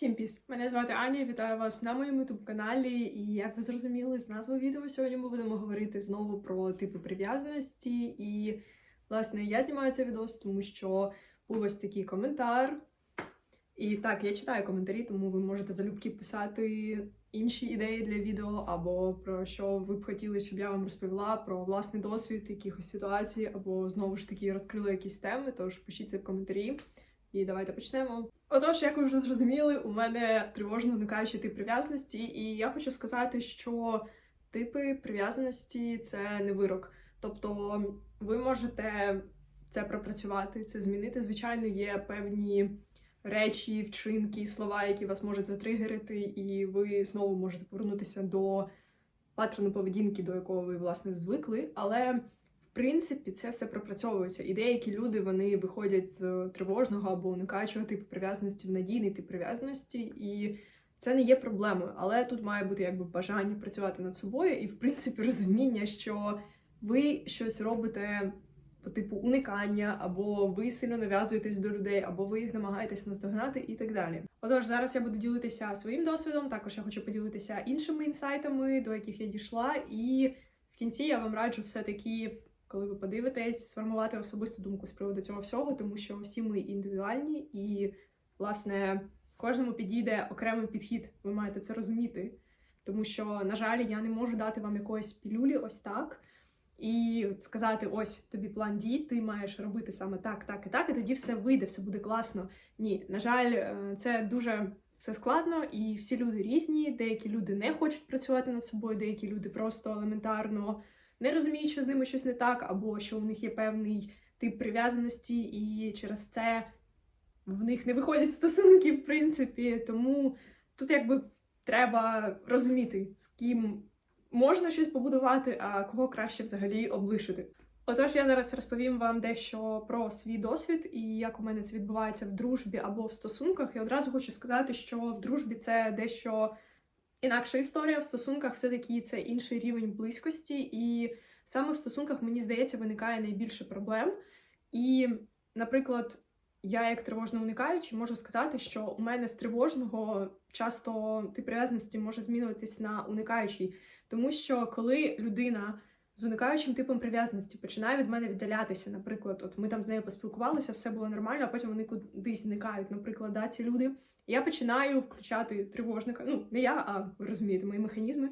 Всім піс! Мене звати Аня. Вітаю вас на моєму youtube каналі. І як ви зрозуміли з назви відео, сьогодні ми будемо говорити знову про типи прив'язаності. І, власне, я знімаю цей відео, тому що був ось такий коментар. І так, я читаю коментарі, тому ви можете залюбки писати інші ідеї для відео, або про що ви б хотіли, щоб я вам розповіла про власний досвід якихось ситуацій, або знову ж таки розкрила якісь теми. Тож пишіть це в коментарі. І давайте почнемо. Отож, як ви вже зрозуміли, у мене тривожно уникаючий тип прив'язаності, і я хочу сказати, що типи прив'язаності це не вирок. Тобто ви можете це пропрацювати, це змінити. Звичайно, є певні речі, вчинки, слова, які вас можуть затригерити, і ви знову можете повернутися до паттерну поведінки, до якого ви власне звикли. Але принципі, це все пропрацьовується. І деякі люди вони виходять з тривожного або уникаючого типу прив'язаності в надійний тип прив'язаності, і це не є проблемою. Але тут має бути якби бажання працювати над собою, і в принципі розуміння, що ви щось робите по типу уникання, або ви сильно нав'язуєтесь до людей, або ви їх намагаєтесь наздогнати і так далі. Отож, зараз я буду ділитися своїм досвідом. Також я хочу поділитися іншими інсайтами, до яких я дійшла, і в кінці я вам раджу все таки коли ви подивитесь, сформувати особисту думку з приводу цього всього, тому що всі ми індивідуальні, і, власне, кожному підійде окремий підхід. Ви маєте це розуміти. Тому що, на жаль, я не можу дати вам якоїсь пілюлі ось так. І сказати: ось тобі план дій, ти маєш робити саме так, так і так, і тоді все вийде, все буде класно. Ні, на жаль, е, це дуже все складно, і всі люди різні. Деякі люди не хочуть працювати над собою, деякі люди просто елементарно не розуміють, що з ними щось не так, або що у них є певний тип прив'язаності, і через це в них не виходять стосунки, в принципі. Тому тут якби треба розуміти, з ким можна щось побудувати, а кого краще взагалі облишити. Отож, я зараз розповім вам дещо про свій досвід і як у мене це відбувається в дружбі або в стосунках. І одразу хочу сказати, що в дружбі це дещо інакша історія. В стосунках все-таки це інший рівень близькості, і саме в стосунках, мені здається, виникає найбільше проблем. І, наприклад, я, як тривожно уникаючий, можу сказати, що у мене з тривожного часто тип прив'язаності може змінюватись на уникаючий, тому що коли людина. З уникаючим типом прив'язаності починає від мене віддалятися. Наприклад, от ми там з нею поспілкувалися, все було нормально, а потім вони кудись зникають. Наприклад, да, ці люди. Я починаю включати тривожника. Ну, не я, а ви розумієте, мої механізми.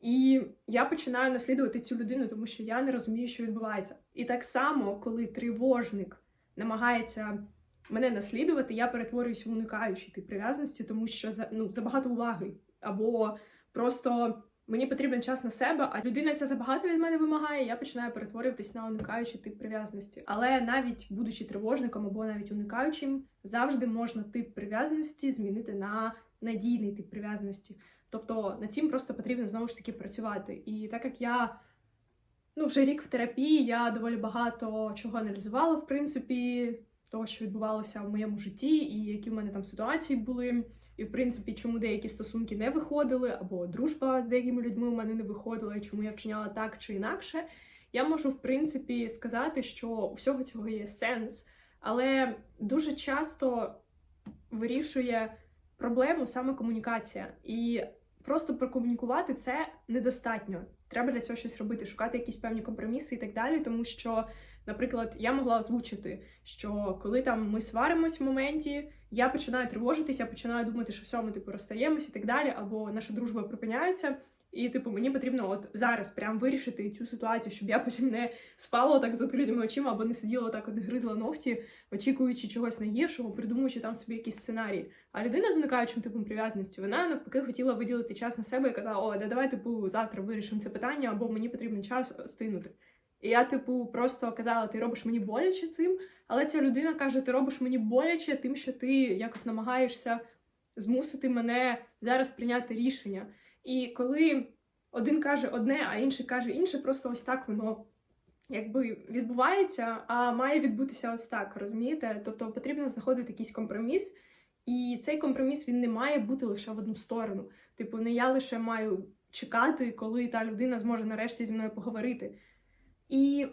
І я починаю наслідувати цю людину, тому що я не розумію, що відбувається. І так само, коли тривожник намагається мене наслідувати, я перетворююсь в уникаючий тип прив'язаності, тому що ну забагато уваги або просто. Мені потрібен час на себе, а людина ця забагато від мене вимагає. Я починаю перетворюватись на уникаючий тип прив'язаності. Але навіть будучи тривожником або навіть уникаючим, завжди можна тип прив'язаності змінити на надійний тип прив'язаності. Тобто над цим просто потрібно знову ж таки працювати. І так як я ну вже рік в терапії, я доволі багато чого аналізувала, в принципі, того, що відбувалося в моєму житті, і які в мене там ситуації були. І, в принципі, чому деякі стосунки не виходили, або дружба з деякими людьми у мене не виходила, і чому я вчиняла так чи інакше, я можу, в принципі, сказати, що у всього цього є сенс, але дуже часто вирішує проблему саме комунікація. І просто прокомунікувати це недостатньо. Треба для цього щось робити, шукати якісь певні компроміси і так далі, тому що. Наприклад, я могла озвучити, що коли там ми сваримось в моменті, я починаю тривожитися, починаю думати, що все, ми типу розстаємось і так далі, або наша дружба припиняється. І, типу, мені потрібно от зараз прям вирішити цю ситуацію, щоб я потім не спала так з відкритими очима, або не сиділа так, от гризла ногті, очікуючи чогось найгіршого, придумуючи там собі якісь сценарії. А людина з уникаючим типом прив'язаності, вона навпаки хотіла виділити час на себе і казала: О, да давай типу завтра вирішимо це питання, або мені потрібен час стинути. І я, типу, просто казала, ти робиш мені боляче цим, але ця людина каже, ти робиш мені боляче тим, що ти якось намагаєшся змусити мене зараз прийняти рішення. І коли один каже одне, а інший каже інше, просто ось так воно якби відбувається, а має відбутися ось так, розумієте? Тобто потрібно знаходити якийсь компроміс, і цей компроміс він не має бути лише в одну сторону. Типу, не я лише маю чекати, коли та людина зможе нарешті зі мною поговорити. І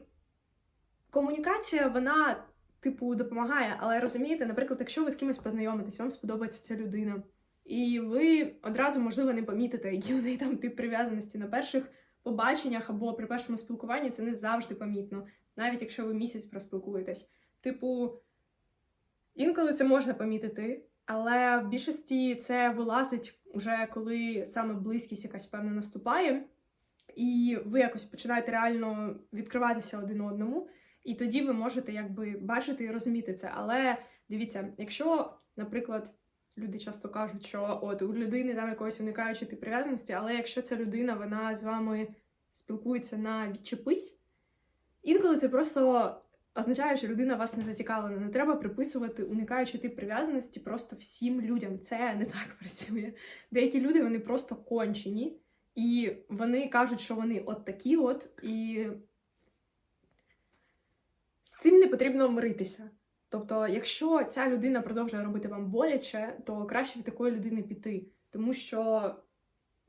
комунікація, вона, типу, допомагає. Але розумієте, наприклад, якщо ви з кимось познайомитесь, вам сподобається ця людина, і ви одразу, можливо, не помітите, який у неї там тип прив'язаності на перших побаченнях або при першому спілкуванні це не завжди помітно, навіть якщо ви місяць проспілкуєтесь. Типу, інколи це можна помітити, але в більшості це вилазить уже коли саме близькість якась певна наступає, і ви якось починаєте реально відкриватися один одному, і тоді ви можете якби бачити і розуміти це. Але дивіться, якщо, наприклад, люди часто кажуть, що от у людини там якоїсь уникаючи тип прив'язаності, але якщо ця людина вона з вами спілкується на відчепись, інколи це просто означає, що людина вас не зацікавлена. Не треба приписувати уникаючи тип прив'язаності просто всім людям. Це не так працює. Деякі люди вони просто кончені, і вони кажуть, що вони от такі, от, і з цим не потрібно миритися. Тобто, якщо ця людина продовжує робити вам боляче, то краще від такої людини піти. Тому що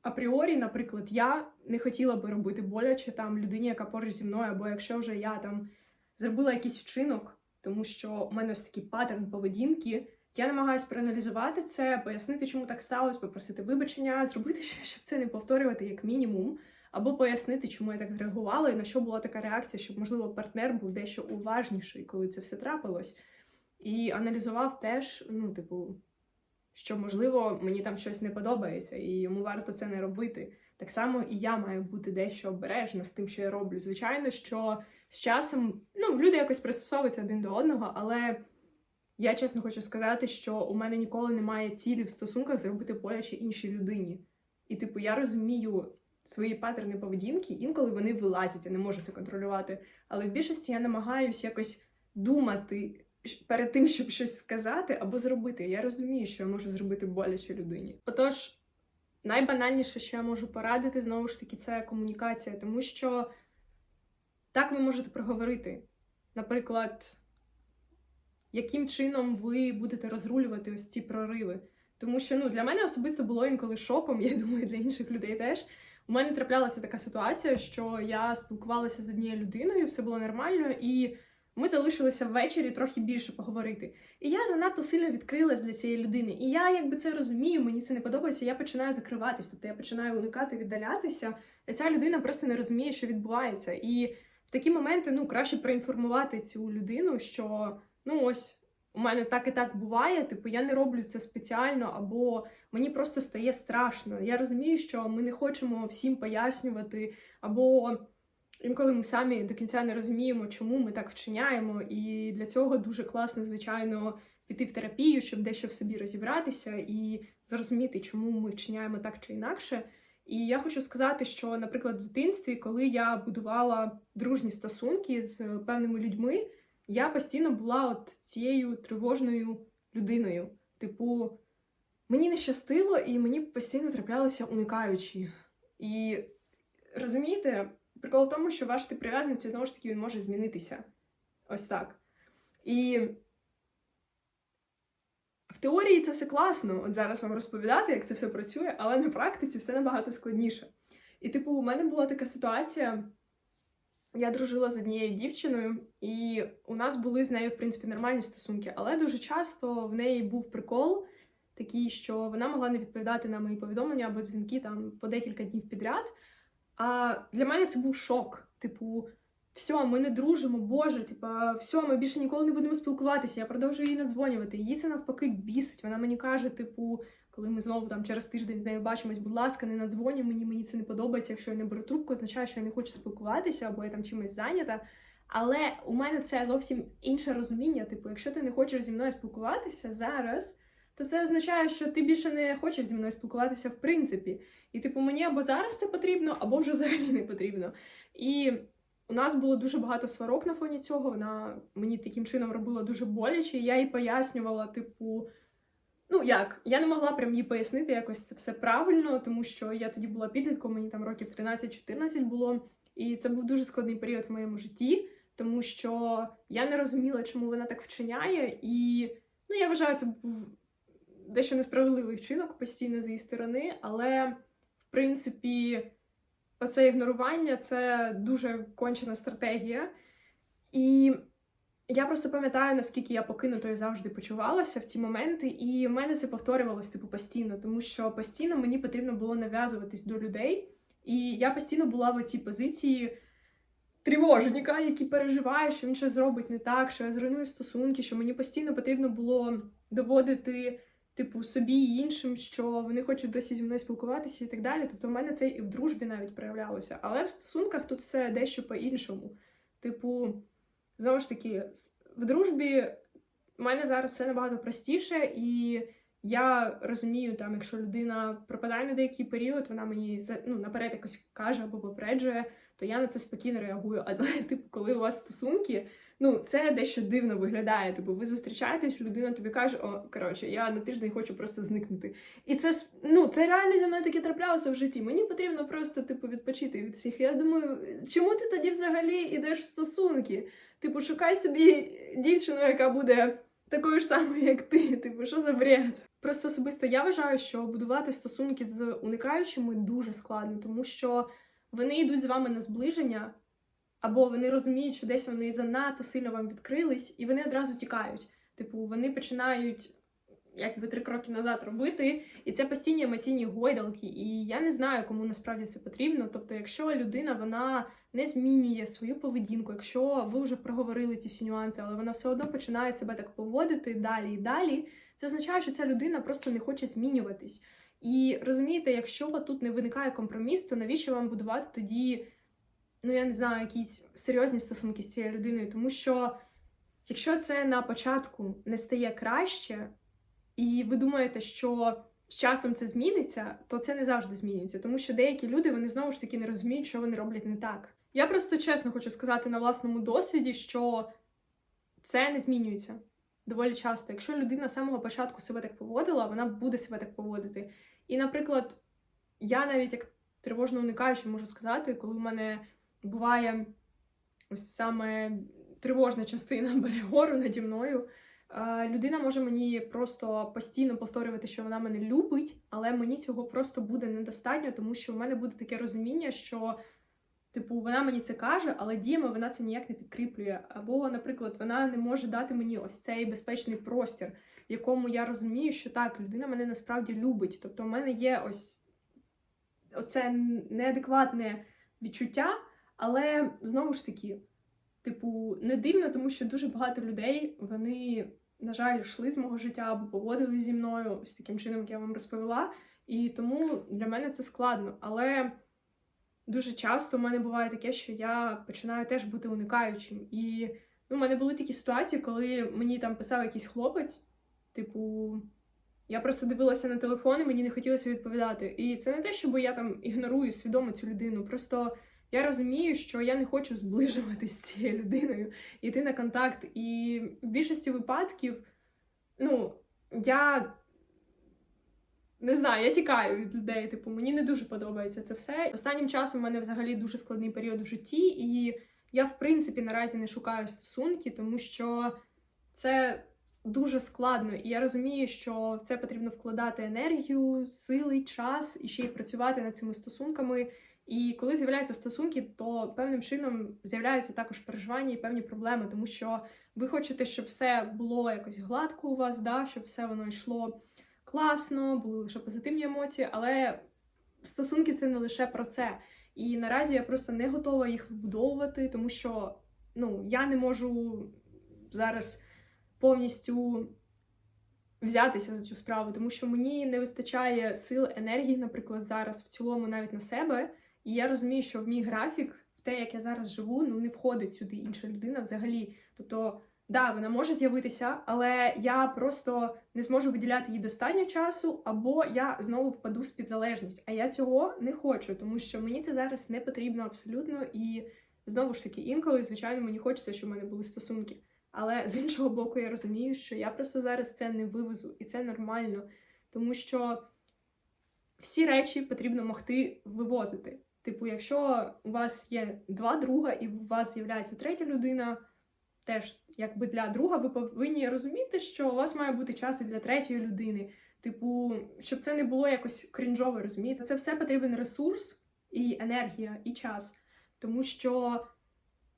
апріорі, наприклад, я не хотіла би робити боляче там людині, яка поруч зі мною, або якщо вже я там зробила якийсь вчинок, тому що у мене ось такий паттерн поведінки. Я намагаюся проаналізувати це, пояснити, чому так сталося, попросити вибачення, зробити щоб це не повторювати як мінімум, або пояснити, чому я так зреагувала і на що була така реакція, щоб, можливо, партнер був дещо уважніший, коли це все трапилось. І аналізував теж, ну, типу, що, можливо, мені там щось не подобається, і йому варто це не робити. Так само і я маю бути дещо обережна з тим, що я роблю. Звичайно, що з часом ну, люди якось пристосовуються один до одного, але я чесно хочу сказати, що у мене ніколи немає цілі в стосунках зробити боляче іншій людині. І, типу, я розумію свої паттерни поведінки, інколи вони вилазять, я не можу це контролювати. Але в більшості я намагаюся якось думати перед тим, щоб щось сказати або зробити. Я розумію, що я можу зробити боляче людині. Отож, найбанальніше, що я можу порадити, знову ж таки, це комунікація, тому що так ви можете проговорити. Наприклад, яким чином ви будете розрулювати ось ці прориви. Тому що ну, для мене особисто було інколи шоком, я думаю, для інших людей теж. У мене траплялася така ситуація, що я спілкувалася з однією людиною, все було нормально, і ми залишилися ввечері трохи більше поговорити. І я занадто сильно відкрилась для цієї людини. І я якби це розумію, мені це не подобається. Я починаю закриватись, тобто я починаю уникати, віддалятися. А ця людина просто не розуміє, що відбувається. І в такі моменти ну краще проінформувати цю людину, що ну ось. У мене так і так буває, типу, я не роблю це спеціально, або мені просто стає страшно. Я розумію, що ми не хочемо всім пояснювати, або інколи ми самі до кінця не розуміємо, чому ми так вчиняємо. І для цього дуже класно, звичайно, піти в терапію, щоб дещо в собі розібратися і зрозуміти, чому ми вчиняємо так чи інакше. І я хочу сказати, що, наприклад, в дитинстві, коли я будувала дружні стосунки з певними людьми, я постійно була от цією тривожною людиною. Типу, мені не щастило, і мені постійно траплялися уникаючі. І розумієте, прикол в тому, що ваш тип прив'язаності, знову ж таки, він може змінитися. Ось так. І в теорії це все класно, от зараз вам розповідати, як це все працює, але на практиці все набагато складніше. І, типу, у мене була така ситуація. Я дружила з однією дівчиною, і у нас були з нею, в принципі, нормальні стосунки, але дуже часто в неї був прикол такий, що вона могла не відповідати на мої повідомлення або дзвінки там по декілька днів підряд. А для мене це був шок. Типу, все, ми не дружимо, Боже, типу, все, ми більше ніколи не будемо спілкуватися. Я продовжую її надзвонювати. Її це навпаки бісить. Вона мені каже, типу, коли ми знову там через тиждень з нею бачимось, будь ласка, не надзвонюй мені, мені це не подобається. Якщо я не беру трубку, означає, що я не хочу спілкуватися, або я там чимось зайнята. Але у мене це зовсім інше розуміння. Типу, якщо ти не хочеш зі мною спілкуватися зараз, то це означає, що ти більше не хочеш зі мною спілкуватися в принципі. І, типу, мені або зараз це потрібно, або вже взагалі не потрібно. І у нас було дуже багато сварок на фоні цього. Вона мені таким чином робила дуже боляче. І Я їй пояснювала, типу. Ну як, я не могла прям їй пояснити якось це все правильно, тому що я тоді була підлітком, мені там років 13-14 було. І це був дуже складний період в моєму житті, тому що я не розуміла, чому вона так вчиняє, і ну я вважаю, це був дещо несправедливий вчинок постійно з її сторони, але в принципі, оце ігнорування це дуже кончена стратегія. І Я просто пам'ятаю, наскільки я покинутою завжди почувалася в ці моменти, і в мене це повторювалось типу постійно, тому що постійно мені потрібно було нав'язуватись до людей, і я постійно була в цій позиції тривожника, який переживає, що він щось зробить не так, що я зруйную стосунки, що мені постійно потрібно було доводити. Типу, собі і іншим, що вони хочуть досі зі мною спілкуватися і так далі. Тобто в мене це і в дружбі навіть проявлялося. Але в стосунках тут все дещо по-іншому. Типу, знову ж таки, в дружбі в мене зараз все набагато простіше, і я розумію, там, якщо людина пропадає на деякий період, вона мені ну, наперед якось каже або попереджує, то я на це спокійно реагую. Але, типу, коли у вас стосунки, ну це дещо дивно виглядає. Типу, ви зустрічаєтесь, людина тобі каже, о, коротше, я на тиждень хочу просто зникнути. І це ну, це реально зі мною таке траплялося в житті. Мені потрібно просто типу відпочити від всіх. Я думаю, чому ти тоді взагалі йдеш в стосунки? Типу, шукай собі дівчину, яка буде такою ж самою, як ти. Типу, що за бред? Просто особисто я вважаю, що будувати стосунки з уникаючими дуже складно, тому що вони йдуть з вами на зближення, або вони розуміють, що десь вони занадто сильно вам відкрились, і вони одразу тікають. Типу, вони починають якби три кроки назад робити, і це постійні емоційні гойдалки. І я не знаю, кому насправді це потрібно. Тобто, якщо людина вона не змінює свою поведінку, якщо ви вже проговорили ці всі нюанси, але вона все одно починає себе так поводити далі і далі, це означає, що ця людина просто не хоче змінюватись. І розумієте, якщо тут не виникає компроміс, то навіщо вам будувати тоді, ну я не знаю, якісь серйозні стосунки з цією людиною? Тому що якщо це на початку не стає краще, і ви думаєте, що з часом це зміниться, то це не завжди змінюється, тому що деякі люди вони знову ж таки не розуміють, що вони роблять не так. Я просто чесно хочу сказати на власному досвіді, що це не змінюється доволі часто. Якщо людина з самого початку себе так поводила, вона буде себе так поводити. І, наприклад, я навіть як тривожно уникаючи можу сказати, коли в мене буває ось саме тривожна частина бере гору наді мною. Людина може мені просто постійно повторювати, що вона мене любить, але мені цього просто буде недостатньо, тому що в мене буде таке розуміння, що типу вона мені це каже, але діями вона це ніяк не підкріплює. Або, наприклад, вона не може дати мені ось цей безпечний простір, в якому я розумію, що так, людина мене насправді любить. Тобто, в мене є ось оце неадекватне відчуття, але знову ж таки, типу, не дивно, тому що дуже багато людей вони, на жаль, йшли з мого життя або поводились зі мною ось таким чином, як я вам розповіла. І тому для мене це складно. Але дуже часто в мене буває таке, що я починаю теж бути уникаючим. І ну, в мене були такі ситуації, коли мені там писав якийсь хлопець, типу. Я просто дивилася на телефон і мені не хотілося відповідати. І це не те, щоб я там ігнорую свідомо цю людину. Просто я розумію, що я не хочу зближуватися з цією людиною, йти на контакт. І в більшості випадків, ну, я не знаю, я тікаю від людей. Типу, мені не дуже подобається це все. Останнім часом у мене взагалі дуже складний період в житті, і я, в принципі, наразі не шукаю стосунки, тому що це дуже складно, і я розумію, що в це потрібно вкладати енергію, сили, час і ще й працювати над цими стосунками. І коли з'являються стосунки, то певним чином з'являються також переживання і певні проблеми, тому що ви хочете, щоб все було якось гладко у вас, да, щоб все воно йшло класно, були лише позитивні емоції, але стосунки це не лише про це. І наразі я просто не готова їх вбудовувати, тому що ну, я не можу зараз повністю взятися за цю справу, тому що мені не вистачає сил, енергії, наприклад, зараз в цілому навіть на себе. І я розумію, що в мій графік, в те, як я зараз живу, ну не входить сюди інша людина взагалі. Тобто, да, вона може з'явитися, але я просто не зможу виділяти їй достатньо часу, або я знову впаду в співзалежність. А я цього не хочу, тому що мені це зараз не потрібно абсолютно. І знову ж таки, інколи, звичайно, мені хочеться, щоб в мене були стосунки. Але з іншого боку, я розумію, що я просто зараз це не вивезу, і це нормально, тому що всі речі потрібно могти вивозити. Типу, якщо у вас є два друга, і у вас з'являється третя людина, теж якби для друга, ви повинні розуміти, що у вас має бути час і для третьої людини. Типу, щоб це не було якось крінжово, розумієте? Це все потрібен ресурс і енергія, і час. Тому що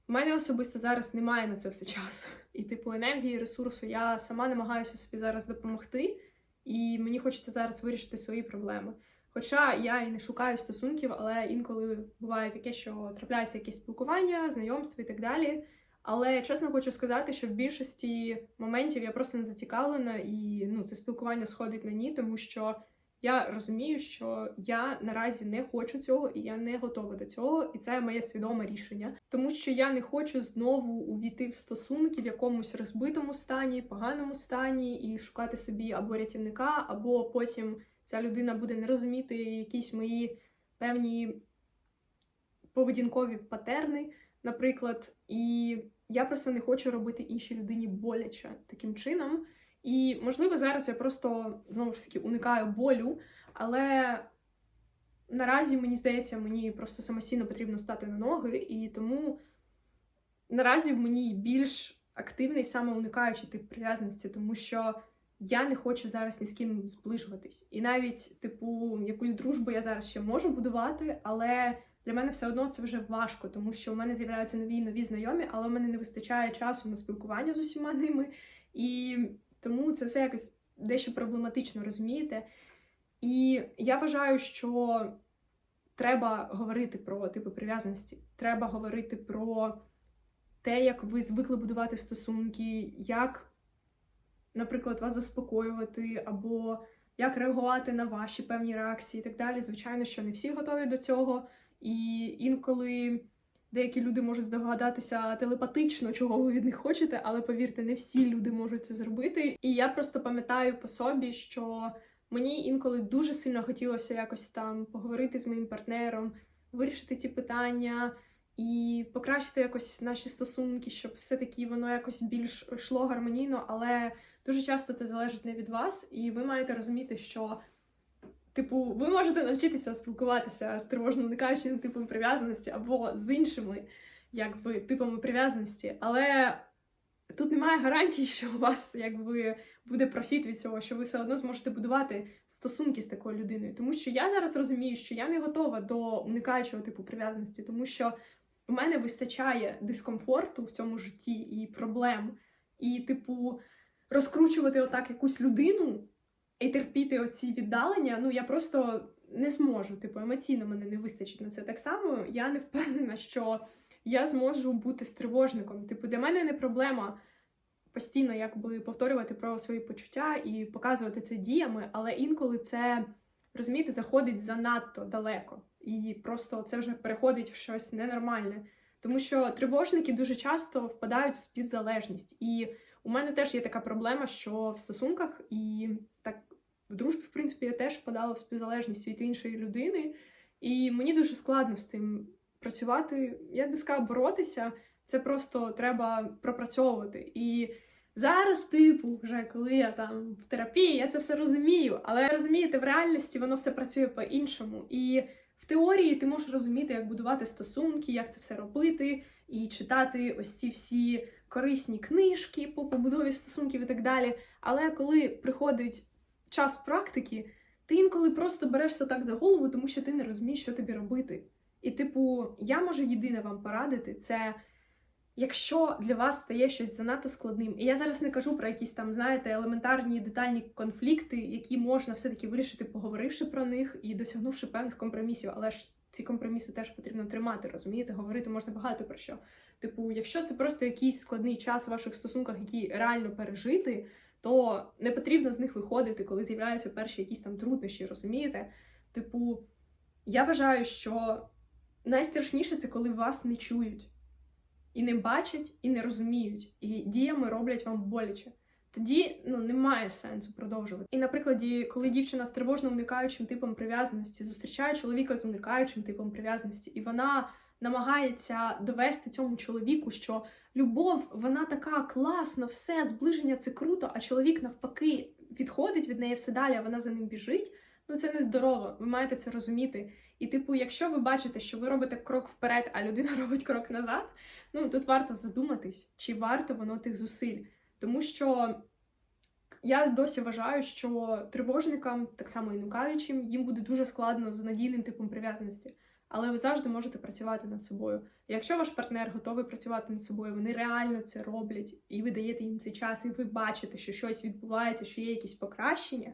У мене особисто зараз немає на це все часу. І, типу, енергії, ресурсу я сама намагаюся собі зараз допомогти, і мені хочеться зараз вирішити свої проблеми. Хоча я і не шукаю стосунків, але інколи буває таке, що трапляється якесь спілкування, знайомство і так далі. Але чесно хочу сказати, що в більшості моментів я просто не зацікавлена, і ну, це спілкування сходить на ні, тому що я розумію, що я наразі не хочу цього, і я не готова до цього, і це моє свідоме рішення, тому що я не хочу знову увійти в стосунки в якомусь розбитому стані, поганому стані, і шукати собі або рятівника, або потім ця людина буде не розуміти якісь мої певні поведінкові патерни, наприклад, і я просто не хочу робити іншій людині боляче таким чином. І, можливо, зараз я просто знову ж таки уникаю болю, але наразі мені здається, мені просто самостійно потрібно стати на ноги, і тому наразі в мені більш активний саме уникаючий тип прив'язаності, тому що я не хочу зараз ні з ким зближуватись. І навіть, типу, якусь дружбу я зараз ще можу будувати, але для мене все одно це вже важко, тому що у мене з'являються нові і нові знайомі, але в мене не вистачає часу на спілкування з усіма ними. І тому це все якось дещо проблематично, розумієте? І я вважаю, що треба говорити про типи прив'язаності, треба говорити про те, як ви звикли будувати стосунки, як, наприклад, вас заспокоювати, або як реагувати на ваші певні реакції і так далі. Звичайно, що не всі готові до цього, і інколи. Деякі люди можуть здогадатися телепатично, чого ви від них хочете, але повірте, не всі люди можуть це зробити. І я просто пам'ятаю по собі, що мені інколи дуже сильно хотілося якось там поговорити з моїм партнером, вирішити ці питання і покращити якось наші стосунки, щоб все-таки воно якось більш йшло гармонійно, але дуже часто це залежить не від вас, і ви маєте розуміти, що. Типу, ви можете навчитися спілкуватися з тривожно уникаючим типом прив'язаності або з іншими якби, типами прив'язаності, але тут немає гарантій, що у вас якби, буде профіт від цього, що ви все одно зможете будувати стосунки з такою людиною. Тому що я зараз розумію, що я не готова до уникаючого типу прив'язаності, тому що у мене вистачає дискомфорту в цьому житті і проблем. І, типу, розкручувати отак якусь людину і терпіти оці віддалення, ну я просто не зможу. Типу, емоційно мене не вистачить на це. Так само я не впевнена, що я зможу бути стривожником. Типу, для мене не проблема постійно якби повторювати про свої почуття і показувати це діями, але інколи це, розумієте, заходить занадто далеко. І просто це вже переходить в щось ненормальне. Тому що тривожники дуже часто впадають в співзалежність. І у мене теж є така проблема, що в стосунках і так в дружбі, в принципі, я теж впадала в співзалежність від іншої людини, і мені дуже складно з цим працювати. Я не сказала боротися, це просто треба пропрацьовувати. І зараз, типу, вже коли я там в терапії, я це все розумію. Але розумієте, в реальності воно все працює по-іншому. І в теорії ти можеш розуміти, як будувати стосунки, як це все робити, і читати ось ці всі корисні книжки по побудові стосунків і так далі. Але коли приходить час практики, ти інколи просто берешся так за голову, тому що ти не розумієш, що тобі робити. І, типу, я можу єдине вам порадити, це якщо для вас стає щось занадто складним, і я зараз не кажу про якісь там, знаєте, елементарні детальні конфлікти, які можна все-таки вирішити, поговоривши про них і досягнувши певних компромісів, але ж ці компроміси теж потрібно тримати, розумієте? Говорити можна багато про що. Типу, якщо це просто якийсь складний час в ваших стосунках, який реально пережити, то не потрібно з них виходити, коли з'являються перші якісь там труднощі, розумієте? Типу, я вважаю, що найстрашніше це коли вас не чують, і не бачать, і не розуміють, і діями роблять вам боляче. Тоді ну немає сенсу продовжувати. І, наприклад, коли дівчина з тривожно уникаючим типом прив'язаності зустрічає чоловіка з уникаючим типом прив'язаності, і вона намагається довести цьому чоловіку, що любов, вона така класна, все, зближення це круто, а чоловік навпаки відходить від неї все далі, а вона за ним біжить. Ну це нездорово. Ви маєте це розуміти. І, типу, якщо ви бачите, що ви робите крок вперед, а людина робить крок назад, ну тут варто задуматись, чи варто воно тих зусиль. Тому що я досі вважаю, що тривожникам, так само і нукаючим, їм буде дуже складно з надійним типом прив'язаності. але ви завжди можете працювати над собою. Якщо ваш партнер готовий працювати над собою, вони реально це роблять, і ви даєте їм цей час, і ви бачите, що щось відбувається, що є якісь покращення,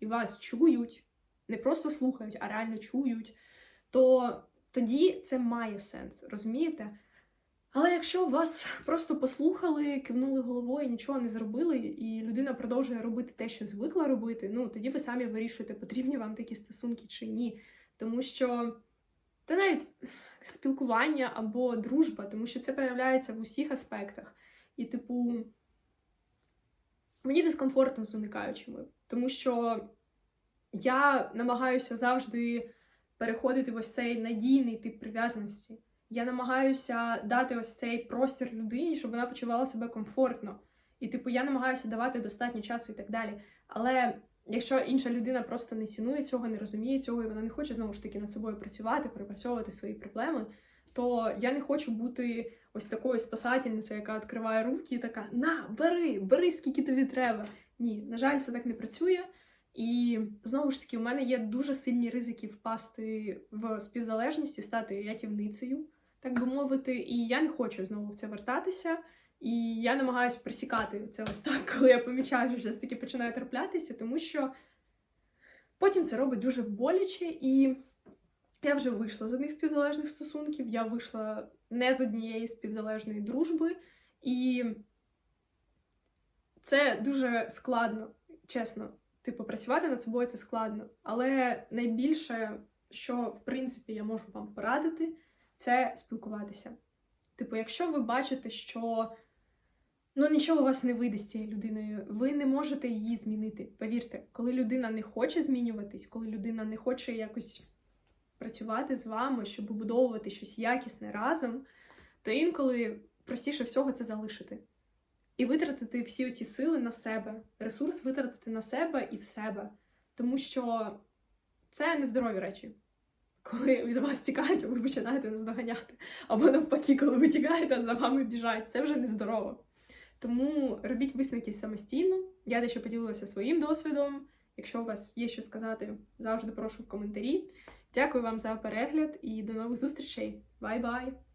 і вас чують, не просто слухають, а реально чують, то тоді це має сенс, розумієте? Але якщо вас просто послухали, кивнули головою, нічого не зробили, і людина продовжує робити те, що звикла робити, ну тоді ви самі вирішуєте, потрібні вам такі стосунки чи ні. Тому що та навіть спілкування або дружба, тому що це проявляється в усіх аспектах. І, типу, мені дискомфортно з уникаючими, тому що я намагаюся завжди переходити в ось цей надійний тип прив'язаності. Я намагаюся дати ось цей простір людині, щоб вона почувала себе комфортно. І, типу, я намагаюся давати достатньо часу і так далі. Але якщо інша людина просто не цінує цього, не розуміє цього, і вона не хоче знову ж таки над собою працювати, пропрацьовувати свої проблеми, то я не хочу бути ось такою спасательницею, яка відкриває руки і така: на, бери, бери, скільки тобі треба. Ні, на жаль, це так не працює. І знову ж таки, у мене є дуже сильні ризики впасти в співзалежність і стати рятівницею, так би мовити. І я не хочу знову в це вертатися. І я намагаюся присікати це ось так, коли я помічаю, що щось таке починає траплятися, тому що потім це робить дуже боляче, і я вже вийшла з одних співзалежних стосунків, я вийшла не з однієї співзалежної дружби, і це дуже складно, чесно. Типу, працювати над собою це складно. Але найбільше, що в принципі я можу вам порадити, це спілкуватися. Типу, якщо ви бачите, що ну нічого у вас не вийде з цією людиною, ви не можете її змінити. Повірте, коли людина не хоче змінюватись, коли людина не хоче якось працювати з вами, щоб побудовувати щось якісне разом, то інколи простіше всього це залишити. І витратити всі ці сили на себе, ресурс витратити на себе і в себе. Тому що це нездорові речі. Коли від вас тікають, ви починаєте наздоганяти. Або навпаки, коли ви тікаєте, а за вами біжать. Це вже нездорово. Тому робіть висновки самостійно. Я дещо поділилася своїм досвідом. Якщо у вас є що сказати, завжди прошу в коментарі. Дякую вам за перегляд і до нових зустрічей. Бай-бай!